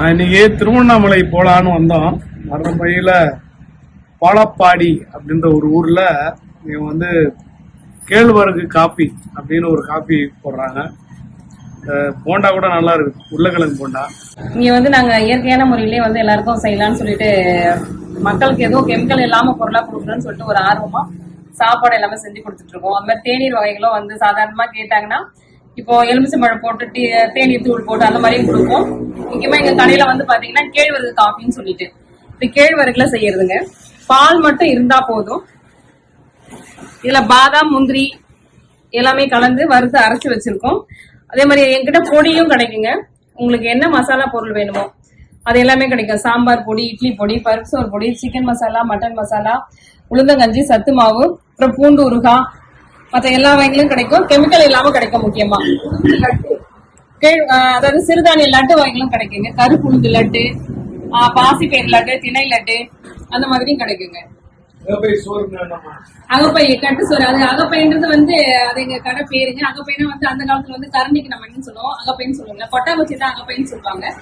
இன்னைக்கு திருவண்ணாமலை போலான்னு வந்தோம். வர்ற பையில பாலப்பாடி அப்படின்ற ஒரு ஊர்ல இவங்க வந்து கேழ்வரகு காப்பி அப்படின்னு ஒரு காப்பி போடுறாங்க. போண்டா கூட நல்லா இருக்கு. உருளைக்கிழங்கு போண்டா. இங்க வந்து நாங்க இயற்கையான முறையிலேயே வந்து எல்லாருக்கும் செய்யலாம்னு சொல்லிட்டு மக்களுக்கு எதுவும் கெமிக்கல் இல்லாம பொருளா கொடுக்குறேன்னு சொல்லிட்டு ஒரு ஆர்வமா சாப்பாடு எல்லாமே செஞ்சு கொடுத்துட்டு இருக்கோம். அது மாதிரி தேநீர் வகைகளும் வந்து சாதாரணமா கேட்டாங்கன்னா இப்போ எலுமிச்சம்பழம் போட்டு டீ தூள் போட்டு அந்த மாதிரியும் கொடுப்போம். முக்கியமா எங்க கடையில வந்து பாத்தீங்கன்னா கேழ்வரகு காஃபின்னு சொல்லிட்டு. இது கேழ்வரகுல செய்யறதுங்க. பால் மட்டும் இருந்தா போதும். இதுல பாதாம் முந்திரி எல்லாமே கலந்து வறுத்து அரைச்சு வச்சிருக்கோம். அதே மாதிரி என்கிட்ட பொடியும் கிடைக்குங்க. உங்களுக்கு என்ன மசாலா பொருள் வேணுமோ அது எல்லாமே கிடைக்கும். சாம்பார் பொடி இட்லி பொடி பருப்பு சோறு பொடி சிக்கன் மசாலா மட்டன் மசாலா உளுந்தங்கஞ்சி சத்து மாவு அப்புறம் பூண்டு ஊறுகாய் மற்ற எல்லா வகைகளும் கிடைக்கும். கெமிக்கல் இல்லாம கிடைக்கும் முக்கியமா. கேழ்- அதாவது சிறுதானிய லட்டு வகைகளும் கிடைக்குங்க. கருப்பு உளுந்து லட்டு பாசிப்பயிர் லட்டு திணை லட்டு அந்த மாதிரியும் கிடைக்குங்க. அகப்பை கட்டு சோறு. அது அகப்பைன்றது வந்து அது எங்க கடை பேருங்க. அகப்பைனா வந்து அந்த காலத்துல வந்து கரண்டிக்கு நம்ம என்ன சொல்லுவோம்? அகப்பைன்னு சொல்லுவாங்க கொட்டாங்குச்சி தான் அகப்பைன்னு சொல்லுவாங்க.